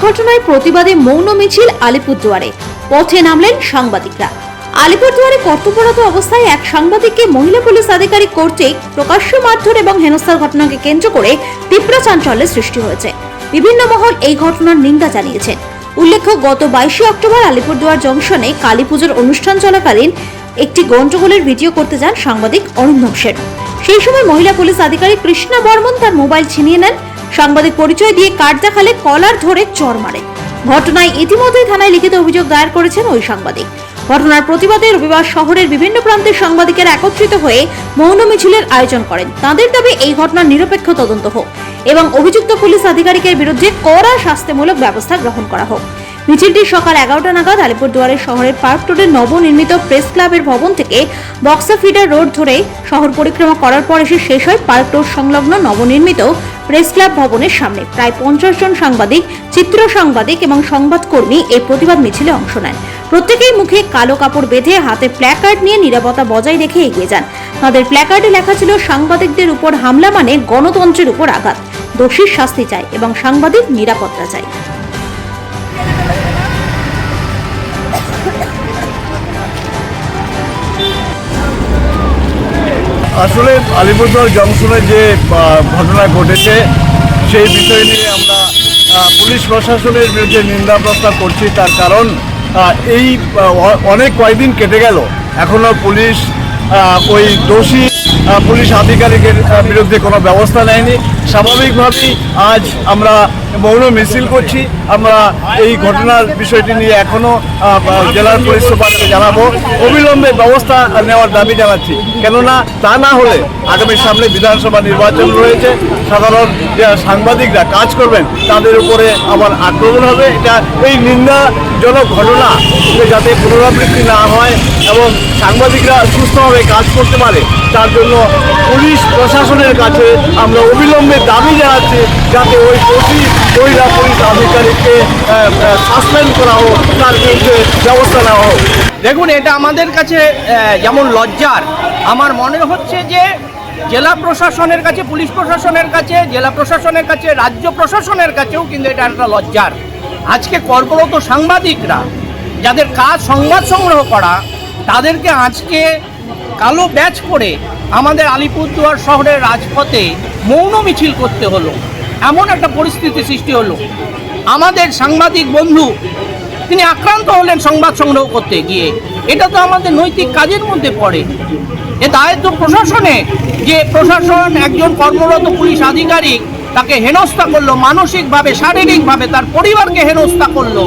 ঘটনার প্রতিবাদে মৌন মিছিল আলিপুরদুয়ারে। পথে নামলেন সাংবাদিকরা। আলিপুরদুয়ারে কর্তব্যরত অবস্থায় এক সাংবাদিককে মহিলা পুলিশ আধিকারিক কর্তৃক প্রকাশ্য মারধর এবং হেনস্থার ঘটনাকে কেন্দ্র করে তীব্র চাঞ্চল্যের সৃষ্টি হয়েছে। বিভিন্ন মহল এই ঘটনার নিন্দা জানিয়েছেন। উল্লেখ্য, গত বাইশে অক্টোবর আলিপুরদুয়ার জংশনে কালী পুজোর অনুষ্ঠান চলাকালীন একটি গন্ডগোলের ভিডিও করতে যান সাংবাদিক অরিন্দম সেন। সেই সময় মহিলা পুলিশ আধিকারিক কৃষ্ণা বর্মন তার মোবাইল ছিনিয়ে নেন। সাংবাদিক পরিচয় দিয়ে কার্ড দেখালে কলার ধরে চড় মারে। ঘটনায় ইতিমধ্যেই থানায় লিখিত অভিযোগ দায়ের করেছেন ওই সাংবাদিক। ঘটনার প্রতিবাদে রবিবার শহরের বিভিন্ন প্রান্তের সাংবাদিকেরা একত্রিত হয়ে মৌন মিছিলের আয়োজন করেন। তাদের দাবি, এই ঘটনার নিরপেক্ষ তদন্ত হোক এবং অভিযুক্ত পুলিশ আধিকারিকের বিরুদ্ধে কড়া শাস্তিমূলক ব্যবস্থা গ্রহণ করা হোক। মিছিলটি সকাল এগারোটা নাগাদ আলিপুরদুয়ারের শহরের পার্ক রোডের নবনির্মিত প্রেস ক্লাবের ভবন থেকে বক্সা ফিডার রোড ধরে শহর পরিক্রমা করার পর এসে শেষ হয় পার্ক রোড সংলগ্ন নবনির্মিত প্রেস ক্লাব ভবনের সামনে। প্রায় পঞ্চাশ জন সাংবাদিক, চিত্র সাংবাদিক এবং সংবাদকর্মী এই প্রতিবাদ মিছিলে অংশ নেন। প্রত্যেকেই মুখে কালো কাপড় বেঁধে হাতে প্ল্যাকার্ড নিয়ে নিরাপত্তা বজায় রেখে এগিয়ে যান। তাদের প্ল্যাকার্ডে লেখা ছিল, সাংবাদিকদের উপর হামলা মানে গণতন্ত্রের উপর আঘাত। দোষীর শাস্তি চাই এবং সাংবাদিক নিরাপত্তা চাই। আসলে আলিপুরদুয়ার জংশনে যে ঘটনা ঘটেছে, সেই বিষয় নিয়ে আমরা পুলিশ প্রশাসনের বিরুদ্ধে নিন্দা প্রস্তাব করছি। তার কারণ এই অনেক কয়েকদিন কেটে গেল। এখনও পুলিশ ওই দোষী পুলিশ আধিকারিকের বিরুদ্ধে কোনো ব্যবস্থা নেয়নি। স্বাভাবিকভাবেই আজ আমরা মৌন মিছিল করছি। আমরা এই ঘটনার বিষয়টি নিয়ে এখনও জেলার পুলিশ সুপারকে জানাব। অবিলম্বে ব্যবস্থা নেওয়ার দাবি জানাচ্ছি। কেননা তা না হলে আগামী সামনে বিধানসভা নির্বাচন রয়েছে। সাধারণ যে সাংবাদিকরা কাজ করবেন, তাদের উপরে আবার আক্রমণ হবে। এটা এই নিন্দাজনক ঘটনা, যাতে পুনরাবৃত্তি না হয়। এবং সাংবাদিকরা সুস্থভাবে কাজ করতে পারে। তার জন্য পুলিশ প্রশাসনের কাছে আমরা অবিলম্বে দাবি জানাচ্ছি যাতে ওই দোষী মহিলা পুলিশ আধিকারিককে সাসপেন্ড করা হোক, তার বিরুদ্ধে ব্যবস্থা নেওয়া হোক। দেখুন, এটা আমাদের কাছে যেমন লজ্জার। আমার মনে হচ্ছে যে জেলা প্রশাসনের কাছে, পুলিশ প্রশাসনের কাছে, জেলা প্রশাসনের কাছে, রাজ্য প্রশাসনের কাছেও কিন্তু এটা একটা লজ্জার। আজকে কর্মরত সাংবাদিকরা, যাদের কাজ সংবাদ সংগ্রহ করা তাদেরকে আজকে কালো ব্যাচ পরে আমাদের আলিপুরদুয়ার শহরের রাজপথে মৌন মিছিল করতে হলো। এমন একটা পরিস্থিতি সৃষ্টি হলো। আমাদের সাংবাদিক বন্ধু, তিনি আক্রান্ত হলেন সংবাদ সংগ্রহ করতে গিয়ে। এটা তো আমাদের নৈতিক কাজের মধ্যে পড়ে। এ দায়িত্ব প্রশাসনে যে প্রশাসন একজন কর্মরত পুলিশ আধিকারিক তাকে হেনস্থা করল, মানসিকভাবে, শারীরিকভাবে তার পরিবারকে হেনস্থা করল,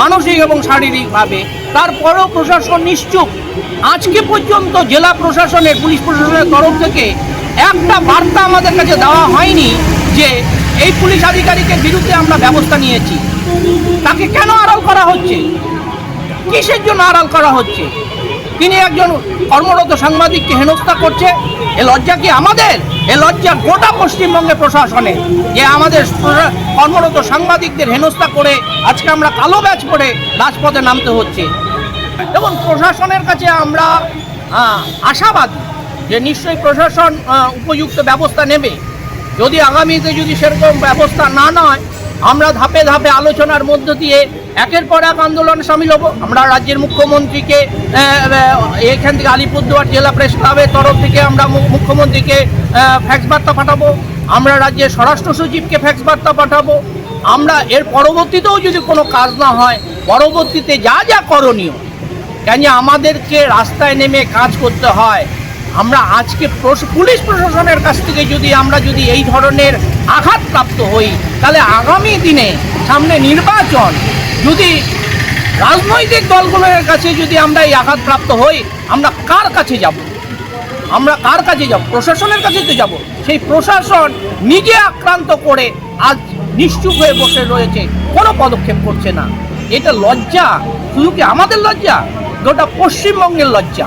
মানসিক এবং শারীরিকভাবে। তারপরেও প্রশাসন নিশ্চুপ। আজকে পর্যন্ত জেলা প্রশাসনের, পুলিশ প্রশাসনের তরফ থেকে একটা বার্তা আমাদের কাছে দেওয়া হয়নি যে এই পুলিশ আধিকারিকের বিরুদ্ধে আমরা ব্যবস্থা নিয়েছি। তাকে কেন আড়াল করা হচ্ছে? কিসের জন্য আড়াল করা হচ্ছে? তিনি একজন কর্মরত সাংবাদিককে হেনস্থা করছে, এ লজ্জা কি আমাদের? এ লজ্জা গোটা পশ্চিমবঙ্গে প্রশাসনে যে আমাদের কর্মরত সাংবাদিকদের হেনস্থা করে আজকে আমরা কালো ব্যাচ করে রাজপথে নামতে হচ্ছে। এবং প্রশাসনের কাছে আমরা আশাবাদ যে নিশ্চয়ই প্রশাসন উপযুক্ত ব্যবস্থা নেবে। যদি আগামীতে যদি সেরকম ব্যবস্থা না নয় আমরা ধাপে ধাপে আলোচনার মধ্য দিয়ে একের পর এক আন্দোলন সামিল হব। আমরা রাজ্যের মুখ্যমন্ত্রীকে এখান থেকে আলিপুরদুয়ার জেলা প্রেস ক্লাবের তরফ থেকে আমরা মুখ্যমন্ত্রীকে ফ্যাক্স বার্তা পাঠাবো। আমরা রাজ্যের স্বরাষ্ট্র সচিবকে ফ্যাক্স বার্তা পাঠাবো। আমরা এর পরবর্তীতেও যদি কোনো কাজ না হয়, পরবর্তীতে যা যা করণীয়, কেন আমাদেরকে রাস্তায় নেমে কাজ করতে হয় আমরা আজকে পুলিশ প্রশাসনের কাছ থেকে যদি আমরা যদি এই ধরনের আঘাতপ্রাপ্ত হই, তাহলে আগামী দিনে সামনে নির্বাচন যদি রাজনৈতিক দলগুলোর কাছে যদি আমরা এই আঘাতপ্রাপ্ত হই, আমরা কার কাছে যাব? আমরা কার কাছে যাব? প্রশাসনের কাছে তো যাব। সেই প্রশাসন নিজে আক্রান্ত করে আজ নিশ্চুপ হয়ে বসে রয়েছে, কোনো পদক্ষেপ করছে না। এটা লজ্জা, শুধু কি আমাদের লজ্জা? গোটা পশ্চিমবঙ্গের লজ্জা।